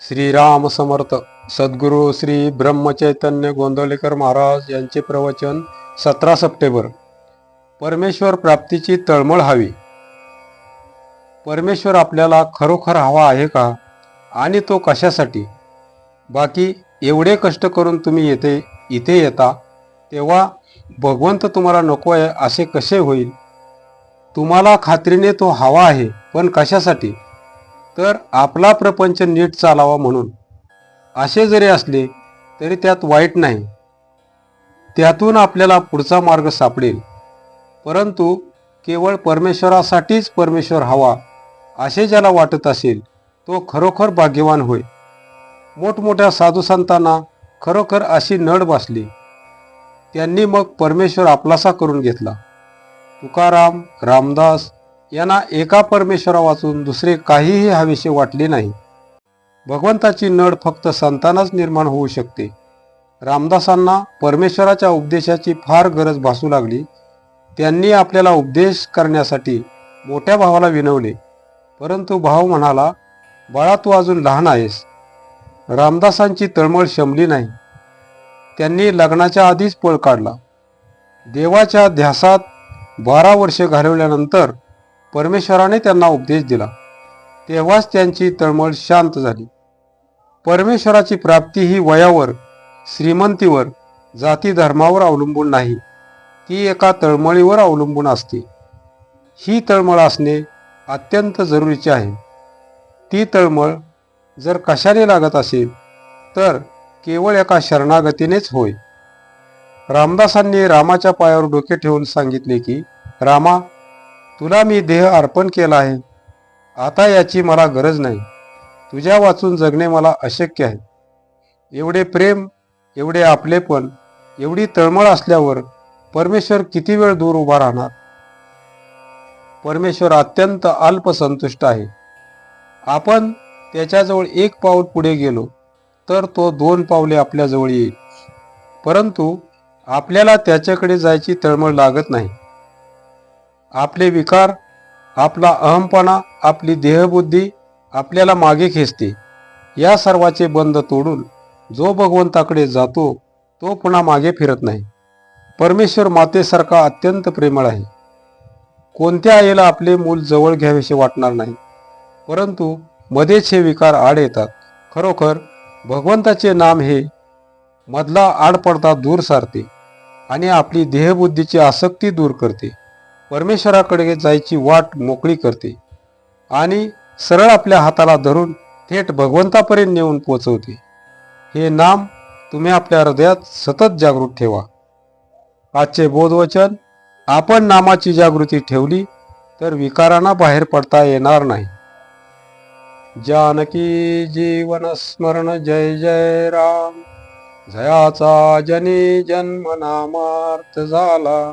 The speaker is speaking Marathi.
श्रीराम समर्थ सद्गुरू श्री ब्रह्मचैतन्य गोंदवलेकर महाराज यांचे प्रवचन सतरा सप्टेंबर. परमेश्वर प्राप्तीची तळमळ हवी. परमेश्वर आपल्याला खरोखर हवा आहे का? आणि तो कशासाठी? बाकी एवढे कष्ट करून तुम्ही येथे इथे येता तेव्हा भगवंत तुम्हाला नको आहे असे कसे होईल? तुम्हाला खात्रीने तो हवा आहे पण कशासाठी? तर आपला प्रपंच नीट चालावा म्हणून. असे जरी असले तरी त्यात वाईट नाही. त्यातून आपल्याला पुढचा मार्ग सापडेल. परंतु केवळ परमेश्वरासाठीच परमेश्वर हवा असे ज्याला वाटत असेल तो खरोखर भाग्यवान होय. मोठमोठ्या साधूसंतांना खरोखर अशी नड बसली. त्यांनी मग परमेश्वर आपलासा करून घेतला. तुकाराम रामदास यांना एका परमेश्वरा वाचून दुसरे काहीही हवेसे वाटले नाही. भगवंताची नड फक्त संतांनाच निर्माण होऊ शकते. रामदासांना परमेश्वराच्या उपदेशाची फार गरज भासू लागली. त्यांनी आपल्याला उपदेश करण्यासाठी मोठ्या भावाला विनवले. परंतु भाव म्हणाला बाळा तू अजून लहान आहेस. रामदासांची तळमळ शमली नाही. त्यांनी लग्नाच्या आधीच पळ काढला. देवाच्या ध्यासात बारा वर्षे घालवल्यानंतर परमेश्वराने त्यांना उपदेश दिला. तेव्हाच त्यांची तळमळ शांत झाली. परमेश्वराची प्राप्ती ही वयावर श्रीमंतीवर जाती धर्मावर अवलंबून नाही. ती एका तळमळीवर अवलंबून असते. ही तळमळ असणे अत्यंत जरुरीचे आहे. ती तळमळ जर कशाने लागत असेल तर केवळ एका शरणागतीनेच होय. रामदासांनी रामाच्या पायावर डोके ठेवून सांगितले की रामा तुला मी देह अर्पण केला आहे. आता याची मला गरज नाही. तुझ्या वाचून जगणे मला अशक्य आहे. एवढे प्रेम एवढे आपलेपण एवढी तळमळ असल्यावर परमेश्वर किती वेळ दूर उभा राहणार? परमेश्वर अत्यंत अल्पसंतुष्ट आहे. आपण त्याच्याजवळ एक पाऊल पुढे गेलो तर तो दोन पावले आपल्याजवळ येईल. परंतु आपल्याला त्याच्याकडे जायची तळमळ लागत नाही. आपले विकार आपला अहमपणा आपली देहबुद्धी आपल्याला मागे खेचते. या सर्वाचे बंध तोडून जो भगवंताकडे जातो तो पुन्हा मागे फिरत नाही. परमेश्वर मातेसारखा अत्यंत प्रेमळ आहे. कोणत्या आईला आपले मूल जवळ घ्यावेसे वाटणार नाही. परंतु मध्येच हे विकार आड येतात. खरोखर भगवंताचे नाम हे मधला आडपडदा दूर सारते आणि आपली देहबुद्धीची आसक्ती दूर करते. परमेश्वराकडे जायची वाट मोकळी करते आणि सरळ आपल्या हाताला धरून थेट भगवंतापर्यंत नेऊन पोचवते. हे नाम तुम्ही आपल्या हृदयात सतत जागृत ठेवा. आजचे बोधवचन आपण नामाची जागृती ठेवली तर विकारांना बाहेर पडता येणार नाही. जानकी जीवन स्मरण जय जय राम. जयाचा जनी जन्म नामार्थ झाला.